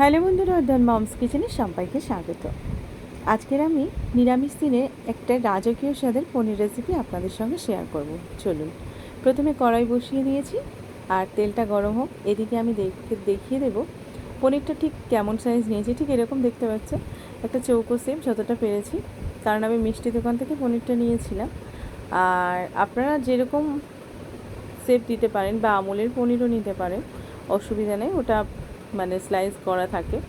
Hello বন্ধুরা অর্ধন moms কিচেনে সবাইকে স্বাগত। আজকের আমি নিরামিষ দিনে একটা রাজকীয় স্বাদের পনির রেসিপি আপনাদের সঙ্গে শেয়ার করব। চলুন, প্রথমে কড়াই বসিয়ে দিয়েছি আর তেলটা গরম হোক। এদিকে আমি দেখে, দেখিয়ে দেবো পনিরটা ঠিক কেমন সাইজ নিয়েছি। ঠিক এরকম দেখতে পাচ্ছে, একটা চৌকো সেম যতটা পেরেছি। কারণ আমি মিষ্টি দোকান থেকে পনিরটা নিয়েছিলাম। আর আপনারা যেরকম সেপ দিতে পারেন বা আমুলের পনিরও নিতে পারেন, অসুবিধা নেই। ওটা মানে স্লাইস করা থাকে।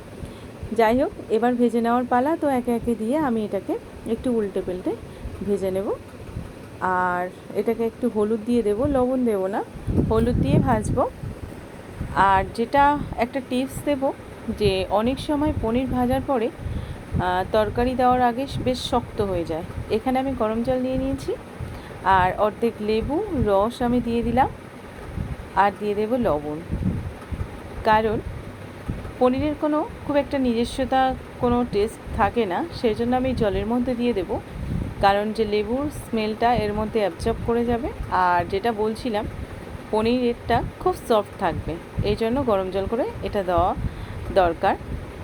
যাই হোক, এবার ভেজে নেওয়ার পালা তো একে একে দিয়ে আমি এটাকে একটু উল্টে পাল্টে ভেজে নেব। আর এটাকে একটু হলুদ দিয়ে দেব, লবণ দেব না, হলুদ দিয়ে ভাজবো। আর যেটা একটা টিপস দেব যে অনেক সময় পনির ভাজার পরে তরকারি দেওয়ার আগে বেশ শক্ত হয়ে যায়। এখানে আমি গরম জল নিয়ে নিয়েছি। আর অর্ধেক লেবু, রস আমি দিয়ে দিলাম। আর দিয়ে দেব লবণ। কারণ পনিরের কোনো খুব একটা নিজস্বতা কোনো টেস্ট থাকে না সেই জন্য আমি জলের মধ্যে দিয়ে দেব। কারণ যে লেবুর স্মেলটা এর মধ্যে অ্যাবজর্ব করে যাবে, আর যেটা বলছিলাম, পনিরেরটা খুব সফট থাকবে। এই জন্য গরম জল করে এটা দেওয়া দরকার।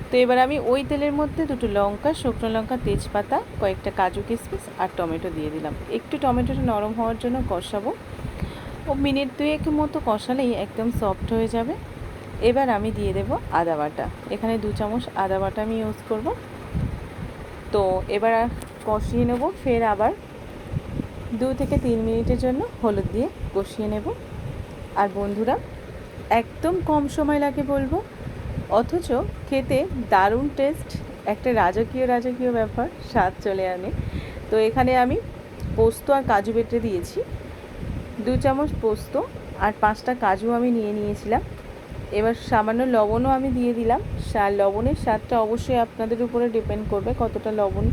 তো এবার আমি ওই তেলের মধ্যে দুটো লঙ্কা, শুকনো লঙ্কা, তেজপাতা, কয়েকটা কাজু কিশমিশ আর টমেটো দিয়ে দিলাম। একটু টমেটোটা নরম হওয়ার জন্য কষাবো। ও মিনিট দুয়েক মতো কষালেই একদম সফট হয়ে যাবে। এবার আমি দিয়ে দেব আদা বাটা। এখানে দু চামচ আদা বাটা আমি ইউজ করব। তো এবার কষিয়ে নেব, ফের আবার দু থেকে তিন মিনিটের জন্য হলুদ দিয়ে কষিয়ে নেব। আর বন্ধুরা, একদম কম সময় লাগে বলব, অথচ খেতে দারুণ টেস্ট একটা রাজকীয় রাজকীয় ব্যাপার, স্বাদ চলে আনে। তো এখানে আমি পোস্ত আর কাজু বেটে দিয়েছি। দু চামচ পোস্ত আর পাঁচটা কাজু আমি নিয়ে নিয়েছিলাম। এবার সামান্য লবণও আমি দিয়ে দিলাম। লবণের স্বাদটা অবশ্যই আপনাদের উপরে ডিপেন্ড করবে কতটা লবণ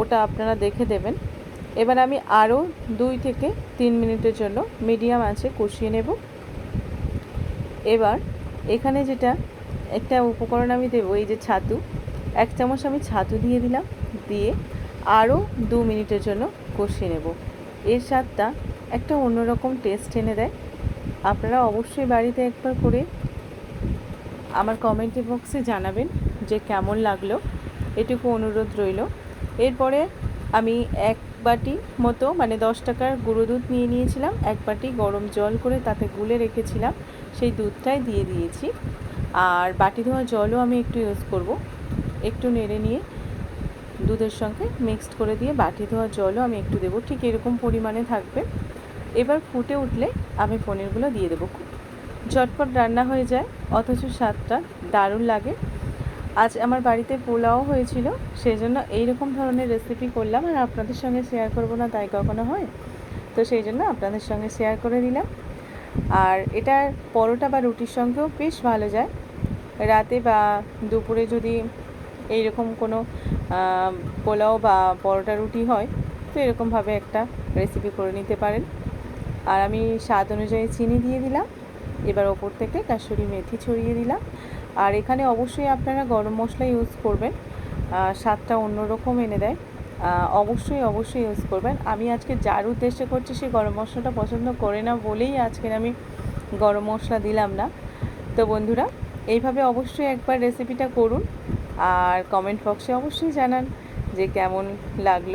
ওটা আপনারা দেখে দেবেন। এবার আমি আরও দুই থেকে তিন মিনিটের জন্য মিডিয়াম আছে কষিয়ে নেব। এবার এখানে যেটা, একটা উপকরণ আমি দেবো, এই যে ছাতু। এক চামচ আমি ছাতু দিয়ে দিলাম, দিয়ে আরও দু মিনিটের জন্য কষিয়ে নেব। এর স্বাদটা একটা অন্যরকম টেস্ট এনে দেয়। আপনারা অবশ্যই বাড়িতে একবার করে আমার কমেন্ট বক্সে জানাবেন যে কেমন লাগল। এটুকু অনুরোধ রইল। এরপরে আমি এক বাটি মতো মানে দশ টাকার গুঁড়ো দুধ নিয়ে নিয়েছিলাম। এক বাটি গরম জল করে তাতে গুলে রেখেছিলাম। সেই দুধটাই দিয়ে দিয়েছি। আর বাটি ধোয়া জলও আমি একটু ইউজ করব। একটু নেড়ে নিয়ে দুধের সঙ্গে মিক্সড করে দিয়ে বাটি ধোয়া জলও আমি একটু দেবো। ঠিক এরকম পরিমাণে থাকবে। এবার ফুটে উঠলে আমি পনিরগুলো দিয়ে দেবো খুব। ঝটপট রান্না হয়ে যায়, অথচ স্বাদটা দারুণ লাগে। আজ আমার বাড়িতে পোলাও হয়েছিল সেই জন্য এইরকম ধরনের রেসিপি করলাম আর আপনাদের সঙ্গে শেয়ার করব না, তাই কখনো হয়? তো সেই জন্য আপনাদের সঙ্গে শেয়ার করে দিলাম। আর এটার পরোটা বা রুটির সঙ্গেও বেশ ভালো যায়। রাতে বা দুপুরে যদি এইরকম কোনো পোলাও বা পরোটা রুটি হয়, তো এরকমভাবে একটা রেসিপি করে নিতে পারেন। আর আমি স্বাদ অনুযায়ী চিনি দিয়ে দিলাম। এবার ওপর থেকে কাসুরি মেথি ছড়িয়ে দিলাম। আর এখানে অবশ্যই আপনারা গরম মশলা ইউজ করবেন। স্বাদটা অন্যরকম এনে দেয়। অবশ্যই অবশ্যই ইউজ করবেন। আমি আজকে যার উদ্দেশ্যে করছি সে গরম মশলাটা পছন্দ করে না বলেই আজকে আমি গরম মশলা দিলাম না। তো বন্ধুরা, এইভাবে অবশ্যই একবার রেসিপিটা করুন। আর কমেন্ট বক্সে অবশ্যই জানান যে কেমন লাগল।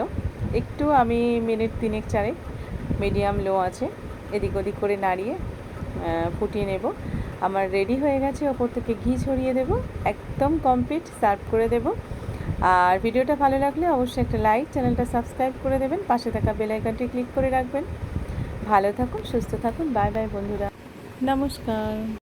একটু আমি মিনিট তিনেক চারেক মিডিয়াম লো আছে। এদিক ওদিক করে নাড়িয়ে ফুটিয়ে নেব। আমার রেডি হয়ে গেছে, ওপর থেকে ঘি ছড়িয়ে দেব, একদম কমপ্লিট, সার্ভ করে দেব। আর ভিডিওটা ভালো লাগলে অবশ্যই একটা লাইক, চ্যানেলটা সাবস্ক্রাইব করে দেবেন। পাশে থাকা বেলাইকনটি ক্লিক করে রাখবেন। ভালো থাকুন, সুস্থ থাকুন, বাই বাই বন্ধুরা। নমস্কার।